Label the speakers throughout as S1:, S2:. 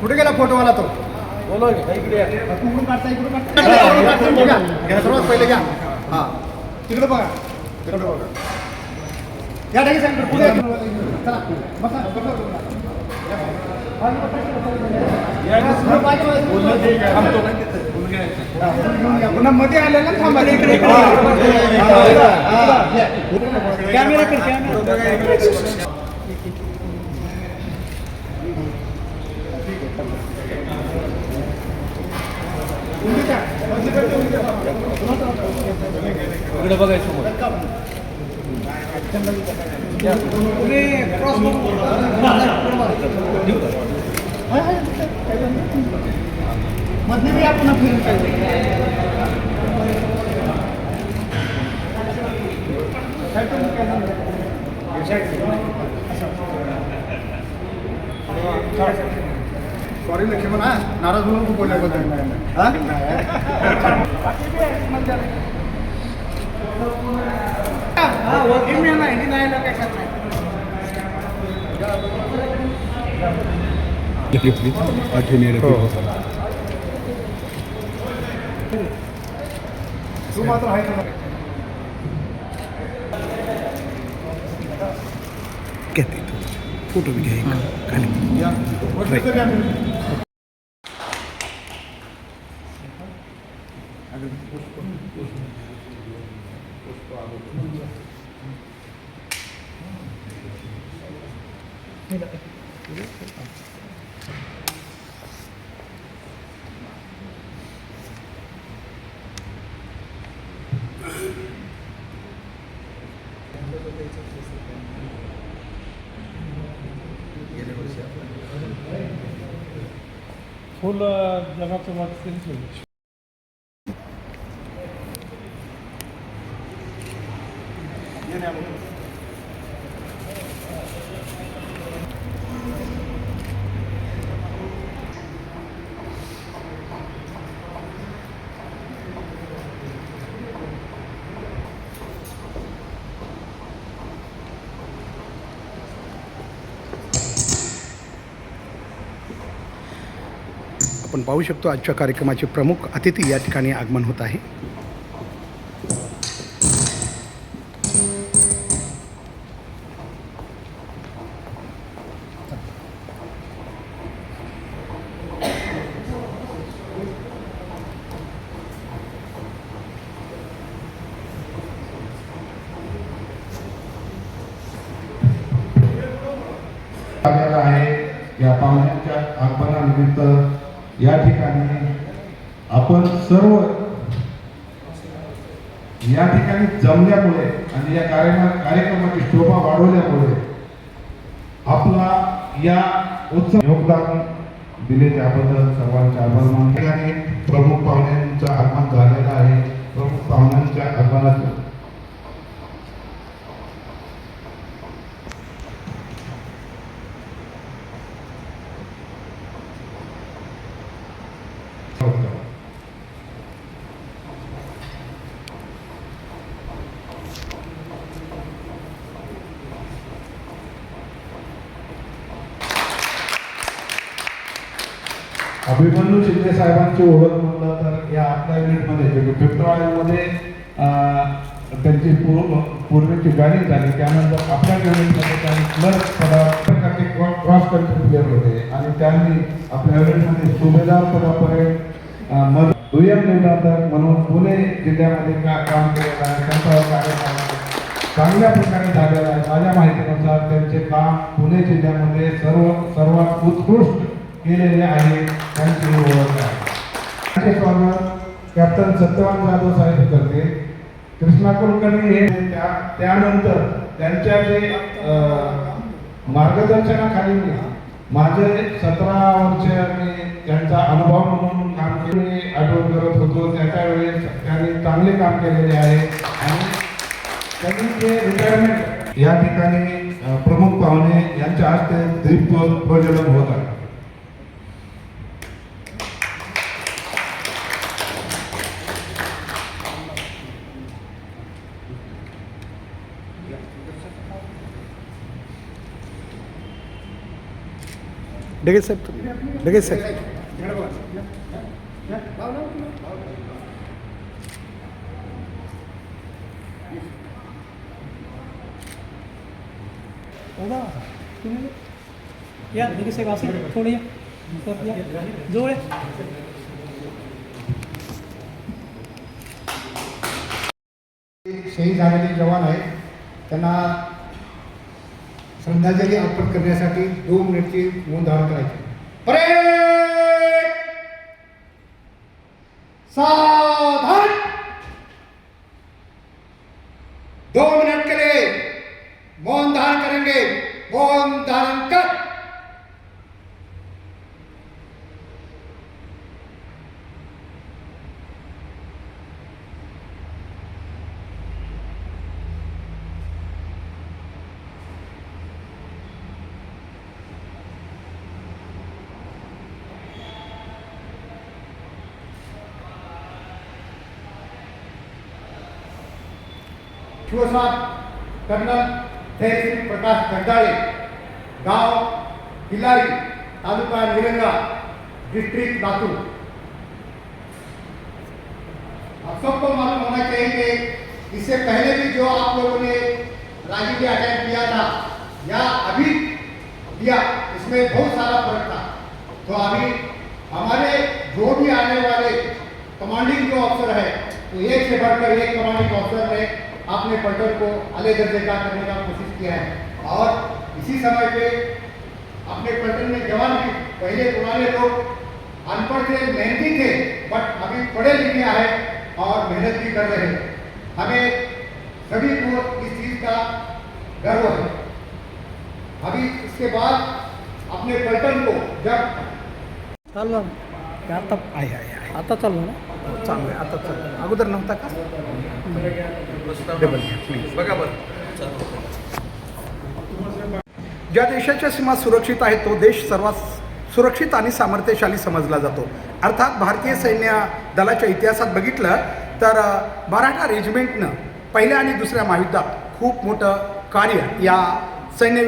S1: कुठे गेला फोटोवाला तो? कुठून काढता काढता घ्या सर्वात पहिले घ्या. हा. तिकडे बघा. तिकडे बघा. या ठिकाणी सांग. पुढे. चला. बसा. पुन्हा मध्ये आलेला थांबा. इकडे कॅमेरा कॅमेरा
S2: इकडे बघायचं मग
S1: मधली आपण फिरून पाहिजे सॉरी लक्ष्मण हा? नाराज म्हणून खूप बोलल्याबद्दल तू मात्र आहे का नाही?
S3: फोटो भी घ्या एक खाली
S1: या. वरती तरी आम्ही-
S3: आपण पाहू शकतो आजच्या कार्यक्रमाचे प्रमुख अतिथी या ठिकाणी आगमन होत आहे.
S4: सर्व या ठिकाणी जमल्यामुळे आणि या कार्यक्रमा कार्यक्रमाची शोभा वाढवल्यामुळे आपला या उत्सव योगदान दिले त्याबद्दल सर्वांचे आभार मानले आणि प्रमुख पाहुण्यांचा आगमन झालेला आहे. प्रमुख पाहुण्यांच्या आगमनाचं अभिमन्यू शिंदे साहेबांची ओळख म्हणलं तर या आपल्या युनिटमध्ये जे त्यांची पूर्व पूर्वीची जॉईनिंग झाली त्यानंतर आपल्या युनिटमध्ये त्यांनी क्लर्क पदा क्रॉस कंट्री प्लेअर होते. आणि त्यांनी आपल्या युनिटमध्ये सुभेदार पदापर्यंत मग दुय्यम निर्धारक म्हणून पुणे जिल्ह्यामध्ये का काम केलेलं आहे त्यांचा कार्यकाळ चांगल्या प्रकारे झालेला आहे. माझ्या माहितीनुसार त्यांचे काम पुणे जिल्ह्यामध्ये सर्व सर्वात उत्कृष्ट गेलेले आहेत त्यांची ओळख आहे. त्यांचे कॅप्टन सत्यवान जाधव साहेब करते कृष्णा कुलकर्णी हे त्यानंतर त्यांच्या जे मार्गदर्शनाखाली मी माझे सतरा वर्ष मी त्यांचा अनुभव म्हणून काम केले आठवण करत होतो. त्याच्या वेळेस त्यांनी चांगले काम केलेले आहे. आणि त्यांनी जे रिटायरमेंट या ठिकाणी प्रमुख पाहुणे यांच्या हस्ते दीप प्रज्वलन होत आहे.
S3: डगे साहेब तुम्ही साहेब
S1: या.
S5: लगेच साहेब थोडं.
S1: शहीद झालेले जवान आहेत त्यांना श्रद्धांजली अर्पण करण्यासाठी दोन मिनिटची नोंद धारण करायची. परे सा शिवसात कर्नल जयसिंग प्रकाश जगदाळे गाँव किल्लारी, तालुका निरंगा डिस्ट्रिक्ट लातूर. आप सबको मालूम होना चाहिए कि इससे पहले भी जो आप लोगों ने राजनीति अटैक किया था, या अभी किया, इसमें बहुत सारा फ़र्क था। तो अभी हमारे जो भी आने वाले कमांडिंग जो अफसर है तो एक से बढ़कर एक कमांडिंग अफसर ने अपने पलटन को अले दर्जे का करने का कोशिश किया है। और इसी समय पे अपने पलटन में जवान भी पहले पुराने लोग अनपढ़ थे मेहनती थे बट अभी पढ़े लिखे आए और मेहनत भी कर रहे हैं। हमें सभी को इस चीज़ का गर्व है। अभी इसके बाद अपने पलटन को जब
S5: चालू. ते
S3: आहे आहे आहे
S5: आता चालू ना।
S3: चांगलं आहे. आता आहे. अगोदर नव्हता का? डबल घ्या प्लीज
S2: बघा बरं.
S3: ज्या देशाच्या सीमा सुरक्षित आहेत तो देश सर्वात सुरक्षित आणि सामर्थ्यशाली समजला जातो. अर्थात भारतीय सैन्य दलाच्या इतिहासात बघितलं तर मराठा रेजिमेंटनं पहिल्या आणि दुसऱ्या महायुद्धात खूप मोठं कार्य या सैन्य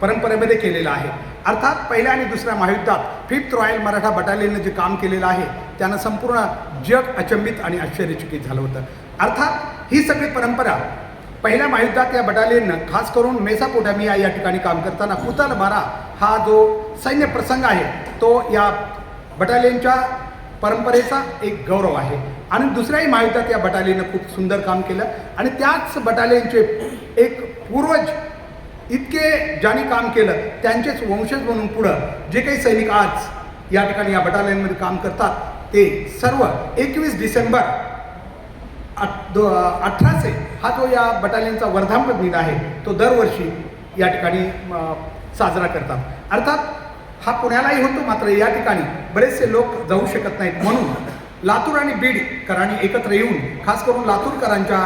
S3: परंपरेमध्ये केलेलं आहे. अर्थात पहिल्या आणि दुसऱ्या महायुद्धात फिफ्थ रॉयल मराठा बटालियननं जे काम केलेलं आहे त्यानं संपूर्ण जग अचंबित आणि आश्चर्यचकित झालं होतं. अर्थात ही सगळी परंपरा पहिल्या महायुद्धात या बटालियननं खास करून मेसापोटॅमिया या ठिकाणी काम करताना कुतल बारा हा जो सैन्य प्रसंग आहे तो या बटालियनच्या परंपरेचा एक गौरव आहे. आणि दुसऱ्याही महायुद्धात या बटालियननं खूप सुंदर काम केलं. आणि त्याच बटालियनचे एक पूर्वज इतके ज्यांनी काम केलं त्यांचेच वंशज म्हणून पुढं जे काही सैनिक आज या ठिकाणी या बटालियनमध्ये काम करतात ते सर्व एकवीस डिसेंबर आठ- दो अठराशे हा जो या बटालियनचा वर्धापन दिन आहे तो दरवर्षी या ठिकाणी साजरा करतात. अर्थात हा पुण्यालाही होतो मात्र या ठिकाणी बरेचसे लोक जाऊ शकत नाहीत म्हणून. लातूर आणि बीड करांनी एकत्र येऊन खास करून लातूरकरांच्या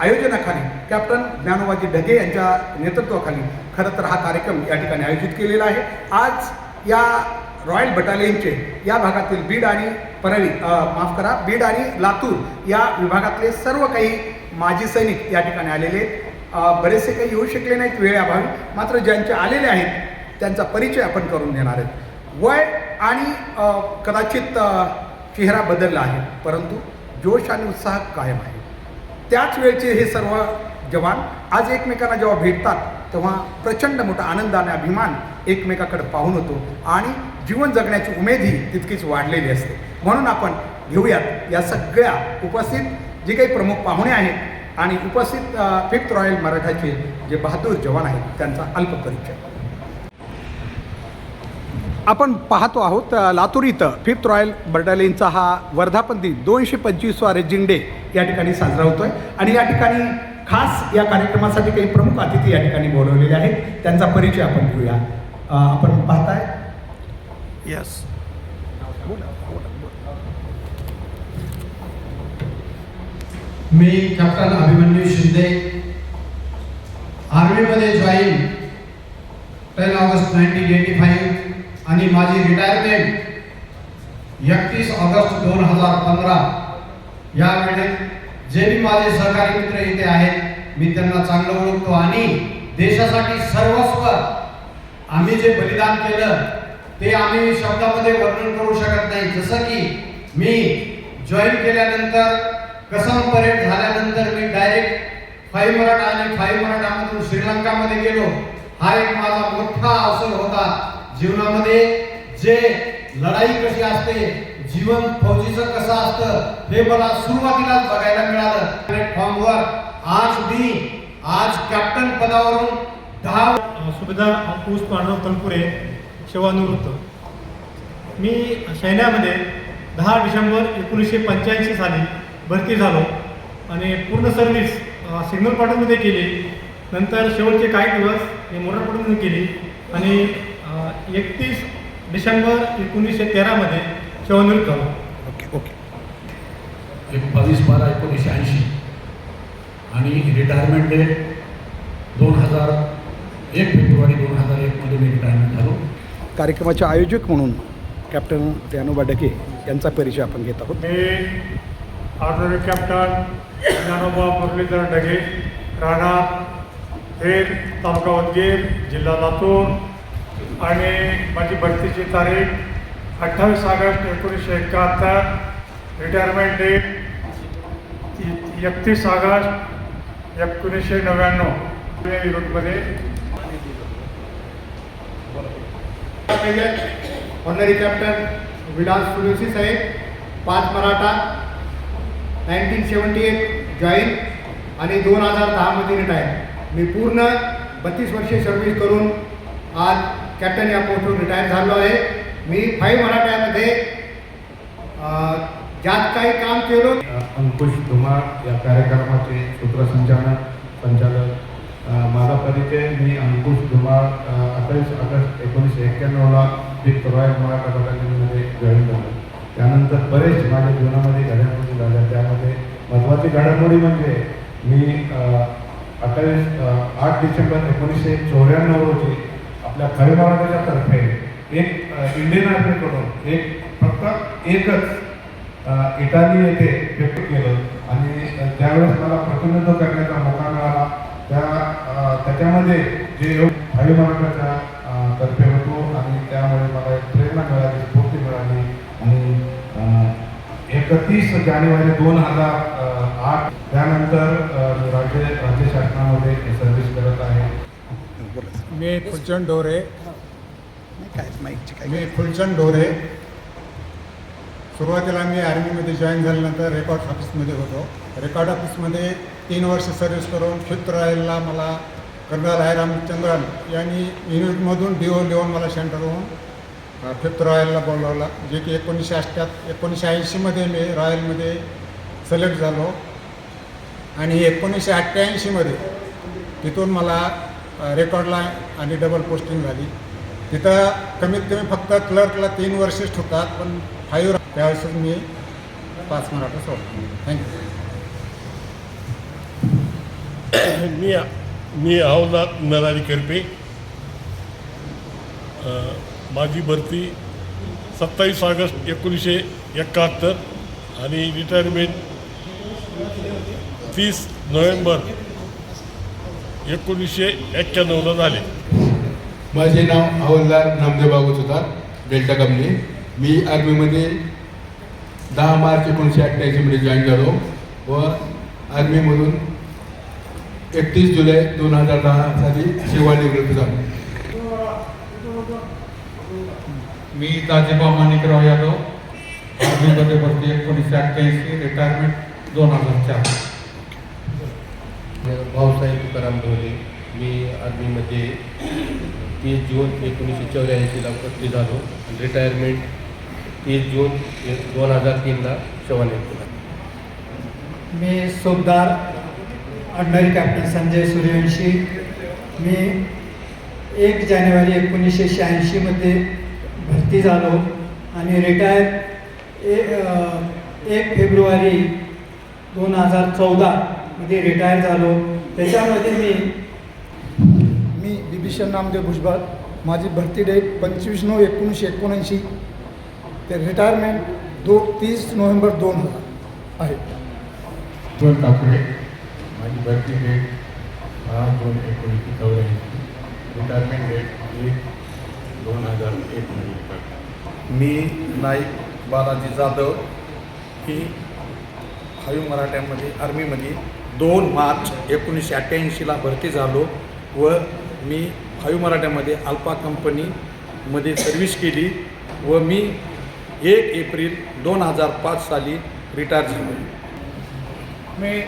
S3: आयोजनाखाली कॅप्टन ज्ञानोबाजी ढगे यांच्या नेतृत्वाखाली खरं तर हा कार्यक्रम या ठिकाणी आयोजित केलेला आहे आज या रॉयल बटालियनचे या भागातील बीड आणि परळी माफ करा बीड आणि लातूर या विभागातले सर्व काही माजी सैनिक या ठिकाणी आलेले आहेत. बरेचसे काही येऊ शकले नाहीत वेळेअभावी मात्र ज्यांचे आलेले आहेत त्यांचा परिचय आपण करून देणार आहेत वय आणि कदाचित चेहरा बदलला आहे परंतु जोश आणि उत्साह कायम आहे. त्याच वेळचे हे सर्व जवान आज एकमेकांना जेव्हा भेटतात तेव्हा प्रचंड मोठा आनंद आणि अभिमान एकमेकाकडे पाहून होतो आणि जीवन जगण्याची उमेदही तितकीच वाढलेली असते. म्हणून आपण घेऊयात या सगळ्या उपस्थित जे काही प्रमुख पाहुणे आहेत आणि उपस्थित फिफ्थ रॉयल मराठाचे जे बहादूर जवान आहेत त्यांचा अल्प परिचय आपण पाहतो आहोत लातूर इथं फिफ्थ रॉयल बटालियनचा हा वर्धापन दिन दोनशे पंचवीसवा रेजिंग डे या ठिकाणी साजरा होतोय. आणि या ठिकाणी खास या कार्यक्रमासाठी काही प्रमुख अतिथी या ठिकाणी बोलवलेले आहेत. त्यांचा परिचय आपण घेऊया. आपण पाहताय. यस
S6: मी captain Abhimanyu Shinde आर्मीमध्ये join ten August nineteen eighty five आणि माझी रिटायरमेंट एकतीस ऑगस्ट दोन हजार पंधरा या वेळेत जे मी माझे सहकारी मित्र इथे आहेत मी त्यांना चांगलं ओळखतो आणि देशासाठी सर्वस्व आम्ही जे बलिदान केलं ते आम्ही शब्दामध्ये वर्णन करू शकत नाही. जसं की मी जॉईन केल्यानंतर कसम परेड झाल्यानंतर मी डायरेक्ट फाईव्ह मराठा आणि फाईव्ह मराठामधून श्रीलंकामध्ये गेलो. हा एक माझा मोठा अवसर होता. जीवनामध्ये जे लढाई कशी असते जीवन फौजीचं कसं असतं हे मला सुरुवातीलाच बघायला मिळालं. प्लॅटफॉर्मवर आज मी आज कॅप्टन पदावरून दहा
S7: सुभेदार अंकुश पांडव तनपुरे सेवानिवृत्त मी सैन्यामध्ये दहा डिसेंबर एकोणीसशे पंच्याऐंशी साली भरती झालो आणि पूर्ण सर्व्हिस सिग्नल पाटणमध्ये केली. नंतर शेवटचे काही दिवस हे मोटर पाटणमध्ये केली आणि एकतीस डिसेंबर एकोणीसशे तेरामध्ये सेवानिवृत्त झालो
S3: ओके ओके.
S8: एक बावीस बारा एकोणीसशे ऐंशी आणि रिटायरमेंट डेट दोन हजार एक फेब्रुवारी दोन हजार एकमध्ये मी रिटायरमेंट झालो.
S3: कार्यक्रमाचे आयोजक म्हणून कॅप्टन ज्ञानोबा डके यांचा परिचय आपण घेत आहोत.
S7: मी ऑर्डनरी कॅप्टन ज्ञानोबा मुरलीधर डगे राहणार थेर तालुका उदगीर जिल्हा लातूर आणि माझी भरतीची तारीख अठ्ठावीस ऑगस्ट एकोणीसशे एकाहत्तर. रिटायरमेंट डेट एकतीस ऑगस्ट एकोणीसशे नव्याण्णव. युरोपमध्ये
S1: ऑनरी कॅप्टन विलास सुरेशी साहेब पाच Maratha nineteen seventy eight join आणि दोन हजार दहामध्ये रिटायर मी पूर्ण बत्तीस वर्षे सर्व्हिस करून आज कॅप्टन या पोस्टवर रिटायर झालो आहे. मी फाईव्ह मराठ्यामध्ये अं, ज्यात काही काम केलं.
S4: अंकुश धुमाळ या कार्यक्रमाचे सूत्रसंचालक संचालक. माझा परिचय मी अंकुश धुमाळ अठ्ठावीस ऑगस्ट एकोणीसशे एक्क्याण्णवला मी रॉयल मराठा बटालियनमध्ये जॉईन झालो. त्यानंतर बरेच माझ्या जीवनामध्ये घडामोडी झाल्या. त्यामध्ये महत्त्वाची घडामोडी म्हणजे मी अठ्ठावीस आठ डिसेंबर एकोणीसशे चौऱ्याण्णव रोजी आपल्या खरे मराठाच्या तर्फे एक इंडियन आर्मीकडून एक फक्त एकच इटाली येथे व्यक्त केलं. आणि त्यावेळेस मला प्रतिनिधित्व करण्याचा मौका मिळाला त्या त्याच्यामध्ये जे योग भावी मराठाच्या तर्फे होतो आणि त्यामुळे मला एक प्रेरणा मिळाली स्फूर्ती मिळाली. आणि एकतीस जानेवारी दोन हजार आठ त्यानंतर राज्य राज्य शासनामध्ये सर्व्हिस
S9: मी फुलचंद डोरे
S3: काय माईकची काय
S9: मी फुलचंद ढोरे. सुरुवातीला मी आर्मीमध्ये जॉईन झाल्यानंतर रेकॉर्ड ऑफिसमध्ये होतो. रेकॉर्ड ऑफिसमध्ये तीन वर्ष सर्व्हिस करून फिफ्थ रॉयलला मला कर्नल आय रामचंद्रन यांनी युनिटमधून डी ओ लिहून मला सेंटरहून फिफ्थ रॉयलला बोलवलं. जे की एकोणीसशे अठ्ठ्याहत्तर एकोणीसशे ऐंशीमध्ये मी रॉयलमध्ये सिलेक्ट झालो. आणि एकोणीसशे अठ्ठ्याऐंशीमध्ये तिथून मला रेकॉर्डला आणि डबल पोस्टिंग झाली. तिथं कमीत कमी फक्त क्लर्कला तीन वर्षेच ठेवतात पण फाईव्ह त्यावेळेस मी पाच मराठा सोडतो. थँक्यू
S10: मी मी हवालदार नरारी करपे. माझी भरती सत्तावीस ऑगस्ट एकोणीसशे एकाहत्तर आणि रिटायरमेंट तीस नोव्हेंबर एकोणीसशे एक्क्याण्णवला झाले.
S11: माझे नाव हवालदार नामदेव बागोच होता डेल्टा कंपनी. मी आर्मीमध्ये दहा मार्च एकोणीसशे अठ्ठ्याऐंशीमध्ये जॉईन झालो व आर्मीमधून एकतीस जुलै दोन हजार दहा साली सेवानिवृत्त झालो.
S9: मी ताजेबा माणिकराव यादव आर्मीमध्ये भरती एकोणीसशे अठ्ठ्याऐंशी रिटायरमेंट दोन हजार चार.
S8: भाऊसाहेब तुकाराम ढोले मी आर्मीमध्ये म्हणजे तीस जून एकोणीसशे चौऱ्याऐंशीला भरती झालो. रिटायरमेंट तीस जून दोन हजार तीनला चव्हाण
S5: मी सोबदार ऑर्डनरी कॅप्टन संजय सूर्यवंशी. मी एक जानेवारी एकोणीसशे शहाऐंशीमध्ये भरती झालो आणि रिटायर ए एक फेब्रुवारी दोन हजार चौदा चौदामध्ये रिटायर झालो. त्याच्यामध्ये मी
S1: मी बिभीषण नामदेव भुजबळ. माझी भरती डेट पंचवीस नऊ एकोणीसशे एकोणऐंशी. ते रिटायरमेंट दो तीस नोव्हेंबर दोन हजार आहे.
S4: दोन ठाकरे. माझी भरती डेट सहा दोन एकोणीसशे चौऱ्याऐंशी. रिटायरमेंट डेट एक दोन हजार एकमध्ये
S12: मी नाईक बालाजी जाधव. ही हवी मराठ्यामध्ये आर्मीमध्ये दोन मार्च एकोणीसशे अठ्ठ्याऐंशीला भरती झालो व मी हवी मराठ्यामध्ये अल्फा कंपनीमध्ये सर्व्हिस केली व मी एक एप्रिल दोन हजार पाच साली रिटायर झालो.
S13: मी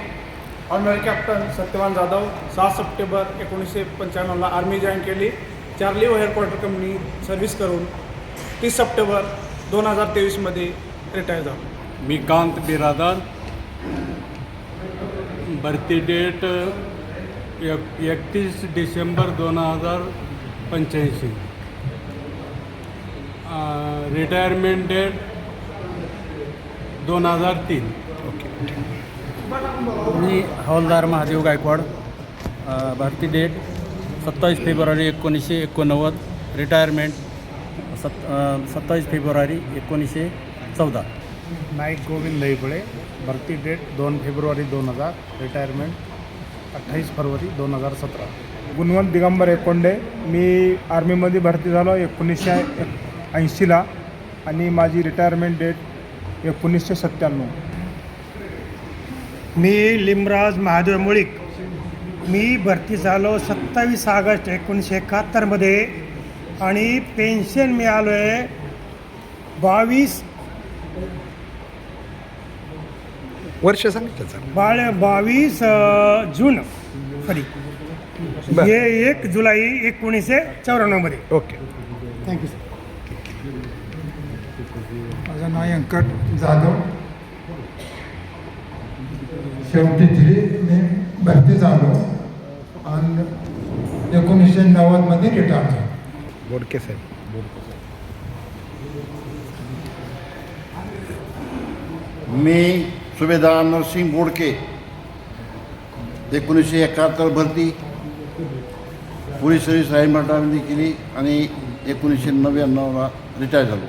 S13: ऑनररी कॅप्टन सत्यवान जाधव सहा सप्टेंबर एकोणीसशे पंच्याण्णवला आर्मी जॉईन केली. चार्ली व हेडक्वार्टर कंपनी सर्व्हिस करून तीस सप्टेंबर दोन हजार तेवीसमध्ये रिटायर झालो.
S2: मी कांत बिरादार भरती डेट एक एकतीस डिसेंबर दोन हजार पंच्याऐंशी. रिटायरमेंट डेट दोन हजार तीन.
S14: मी हवालदार महादेव गायकवाड भरती डेट सत्तावीस फेब्रुवारी एकोणीसशे एकोणनव्वद रिटायरमेंट सत् सत्तावीस फेब्रुवारी एकोणीसशे चौदा.
S15: नाईक गोविंद लईपुळे भरती डेट दोन फेब्रुवारी दोन हजार रिटायरमेंट अठ्ठावीस फरवरी दोन हजार सतरा. गुणवंत दिगंबर एकोंडे मी आर्मीमध्ये भरती झालो एकोणीसशे ऐंशीला आणि माझी रिटायरमेंट डेट एकोणीसशे सत्त्याण्णव.
S13: मी लिमराज महादेव मुळीक. मी भरती झालो सत्तावीस ऑगस्ट एकोणीसशे एकाहत्तरमध्ये आणि पेन्शन मिळालो आहे बावीस
S12: वर्ष सांगितलं सर.
S13: बाळ बावीस अ, जून सॉरी
S12: बरं.
S13: हे एक जुलै एकोणीसशे चौऱ्याण्णवमध्ये.
S12: ओके.
S13: थँक्यू सर
S16: माझं नाव व्यंकट जाधव. शेवटी थ्री मी भरती झालो. आणि एकोणीसशे नव्वदमध्ये रिटायर झालो.
S12: बोडके साहेब.
S17: मी सुभेदार नरसिंग बोडके एकोणीसशे एकाहत्तर भरती पोलीस सर्व्हिस रायमठामध्ये केली आणि एकोणीसशे नव्याण्णवला रिटायर झालो.